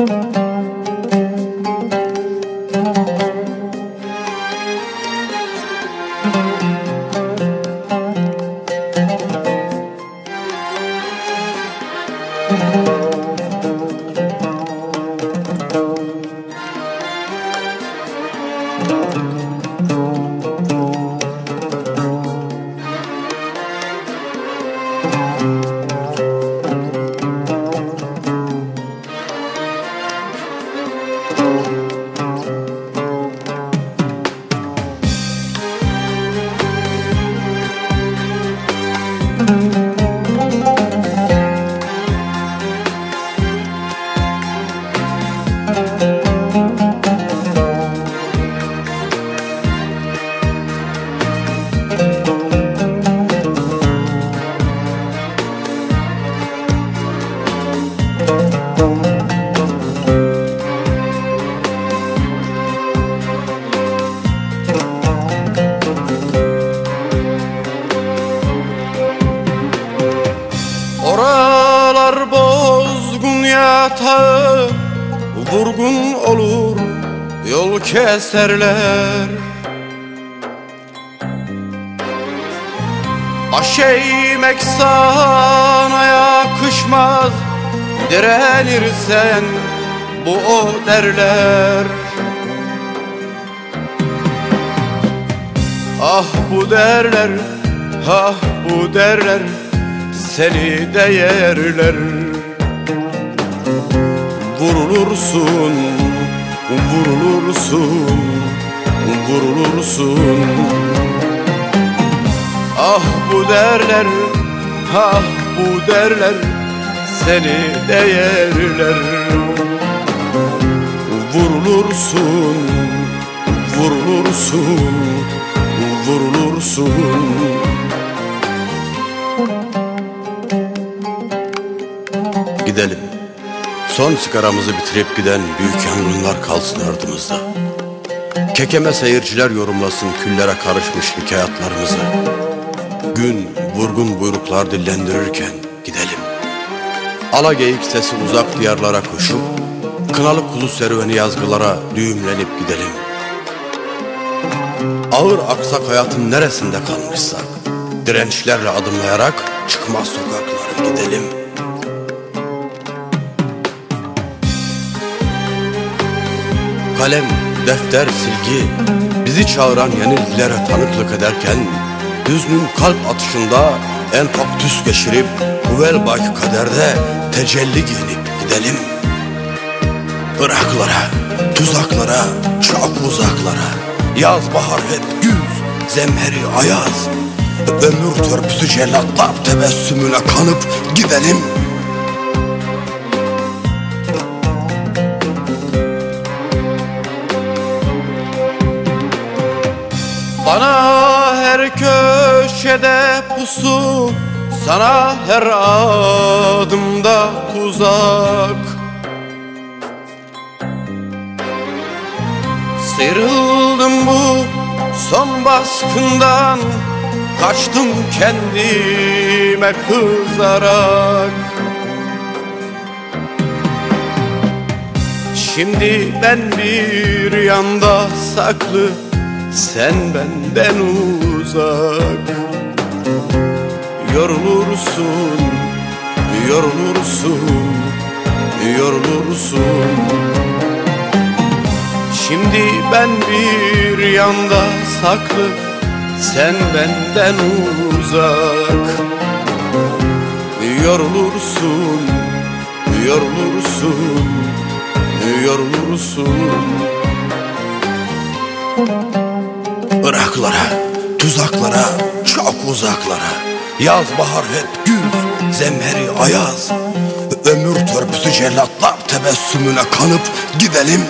Música Oralar bozgun yatağı Vurgun olur yol keserler. Aşeymek sana yakışmaz Direnirsen bu o derler. Ah bu derler, ah bu derler Seni de yerler Vurulursun, vurulursun, vurulursun. Ah bu derler, ah bu derler Seni de yerler Vurulursun, vurulursun, vurulursun Son sigaramızı bitirip giden büyük yangınlar kalsın ardımızda. Kekeme seyirciler yorumlasın küllere karışmış hikayatlarımızı. Gün vurgun buyruklar dillendirirken gidelim. Ala geyik sesi uzak diyarlara koşup, kınalı kuzu serüveni yazgılara düğümlenip gidelim. Ağır aksak hayatın neresinde kalmışsak, dirençlerle adımlayarak çıkmaz sokaklara gidelim. Kalem, defter, silgi. Bizi çağıran yenilgilere tanıklık ederken hüznün kalp atışında en kaktüs geçirip Huvel baki kaderde tecelli giyinip gidelim. Iraklara, tuzaklara, çok uzaklara. Yaz bahar hep güz, zemheri ayaz. Ömür törpüsü cellatlar tebessümüne kanıp gidelim Bana her köşede pusu Sana her adımda tuzak. Sıyrıldım bu son baskından Kaçtım kendime kızarak. Şimdi ben bir yanda saklı Sen benden uzak. Yorulursun, yorulursun, yorulursun. Şimdi ben bir yanda saklı Sen benden uzak. Yorulursun, yorulursun, yorulursun Iraklara, tuzaklara, çok uzaklara. Yaz bahar hep güz, zemheri ayaz. Ömür törpüsü cellatlar tebessümüne kanıp gidelim